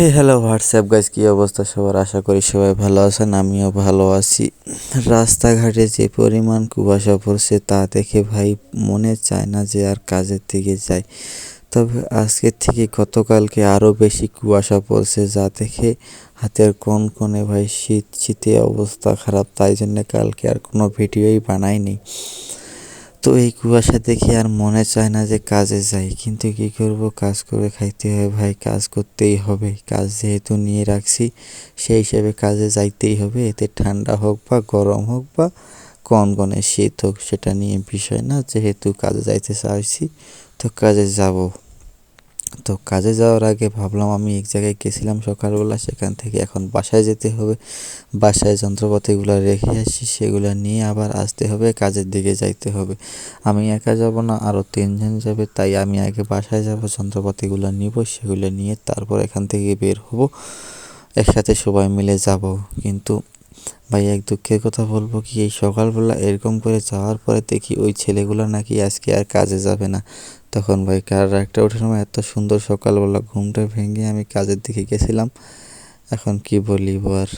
হে hello WhatsApp guys কী অবস্থা সবার? আশা করি সবাই ভালো আছেন, আমিও ভালো আছি। রাস্তাঘাটে যে পরিমাণ কুয়াশা পড়ছে, তা দেখে ভাই মনে চায় না যে আর কাজের দিকে যাই। তবে আজকের থেকে গতকালকে আরও বেশি কুয়াশা পড়ছে, যা দেখে হাতের কোন কোণে ভাই শীত শীতে অবস্থা খারাপ, তাই জন্য কালকে আর কোনো ভিডিওই বানাইনি। তো এই কুয়াশা দেখে আর মনে চায় না যে কাজে যাই, কিন্তু কি করব? কাজ করে খাইতে হবে ভাই, কাজ করতেই হবে। কাজ যেহেতু নিয়ে রাখছি, সেই হিসেবে কাজে যাইতেই হবে। এতে ঠান্ডা হোক বা গরম হোক বা কনকনে শীত হোক, সেটা নিয়ে বিষয় না। যেহেতু কাজে যাইতে চাইছি, তো কাজে যাব। তো কাজে যাওয়ার আগে ভাবলাম আমি এক জায়গায় গেছিলাম সকালবেলা, সেখান থেকে এখন বাসায় যেতে হবে। বাসায় যন্ত্রপাতিগুলো রেখে আসি সেগুলো নিয়ে আবার আসতে হবে, কাজের দিকে যাইতে হবে। আমি একা যাব না, আরও তিনজন যাবে, তাই আমি আগে বাসায় যাব, যন্ত্রপাতিগুলো নিব, সেগুলো নিয়ে তারপর এখান থেকে বের হব। একসাথে সবাই মিলে যাব। কিন্তু ভাই, এক দুঃখের কথা বলব কি, এই সকালবেলা এরকম করে যাওয়ার পরে দেখি ওই ছেলেগুলো নাকি আজকে আর কাজে যাবে না। তখন ভাই কার একটা ওঠে সময় এত সুন্দর সকালবেলা ঘুমটা ভেঙে আমি কাজের দিকে গেছিলাম। এখন কি বলি আর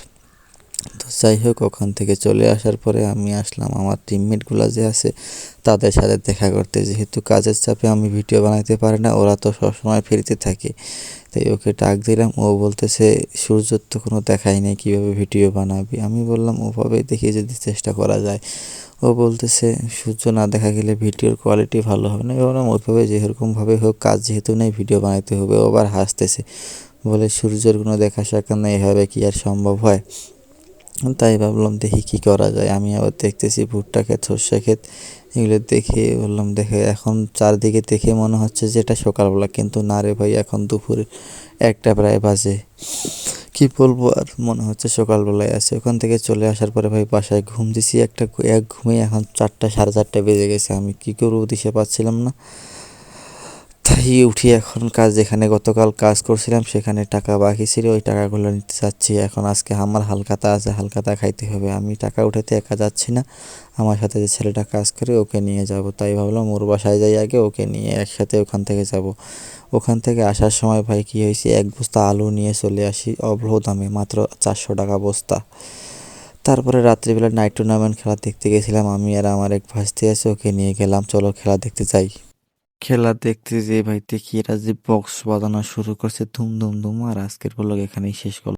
তো যাই হোক, ওখান থেকে চলে আসার পরে আমি আসলাম, আমার টিমমেটগুলো যে আছে তাদের সাথে দেখা করতে। যেহেতু কাজের চাপে আমি ভিডিও বানাইতে পারি না, ওরা তো সবসময় ফিরতে থাকে। তাই ওকে ডাক দিলাম, ও বলতেছে সূর্যর তো কোনো দেখাই নেই কীভাবে ভিডিও বানাবি? আমি বললাম ওভাবেই দেখি যদি চেষ্টা করা যায় ও বলতেছে, সূর্য না দেখা গেলে ভিডিওর কোয়ালিটি ভালো হবে না। বললাম ওইভাবে যেরকমভাবে হোক কাজ যেহেতু নেই, ভিডিও বানাইতে হবে। ও আবার হাসতেছে, বলে, সূর্যের কোনো দেখা সাক্ষা নেই, এভাবে কি আর সম্ভব হয়? তাই ভাবলাম, দেখি কি করা যায়। আমি আবার দেখতেছি, ভুট্টা ক্ষেত, সর্ষে ক্ষেত, এগুলো দেখে বললাম, দেখে, এখন চারদিকে দেখে মনে হচ্ছে যে এটা সকালবেলা, কিন্তু না রে ভাই, এখন দুপুর একটা প্রায় বাজে। কি বলব আর মনে হচ্ছে সকালবেলায় আছে। ওখান থেকে চলে আসার পরে ভাই বাসায় ঘুম দিছি, একটা এক ঘুমে এখন চারটা, সাড়ে চারটা বেজে গেছে। আমি কি করব দিশে পাচ্ছিলাম না। তাই উঠি এখন কাজ যেখানে গতকাল কাজ করছিলাম সেখানে টাকা বাকি ছিল, ওই টাকাগুলো নিতে চাচ্ছি এখন আজকে আমার হালকাতা আছে হালকাতা খাইতে হবে। আমি টাকা উঠাতে একা যাচ্ছি না। আমার সাথে যে ছেলেটা কাজ করে ওকে নিয়ে যাব। তাই ভাবলাম ওর বাসায় যাই আগে, ওকে নিয়ে একসাথে ওখান থেকে যাব। ওখান থেকে আসার সময় ভাই কী হয়েছে? এক বস্তা আলু নিয়ে চলে আসি অবহ দামে, মাত্র চারশো টাকা বস্তা। তারপরে রাত্রিবেলা নাইট টুর্নামেন্ট খেলা দেখতে গেছিলাম। আমি আর আমার এক ভাস্তি আছে, ওকে নিয়ে গেলাম। চলো খেলা দেখতে যাই। খেলা দেখতে যে ভাই দেখি এরা যে বক্স বাজানো শুরু করছে, ধুম ধুম ধুম, আর আজকের ব্লগ এখানেই শেষ করলাম।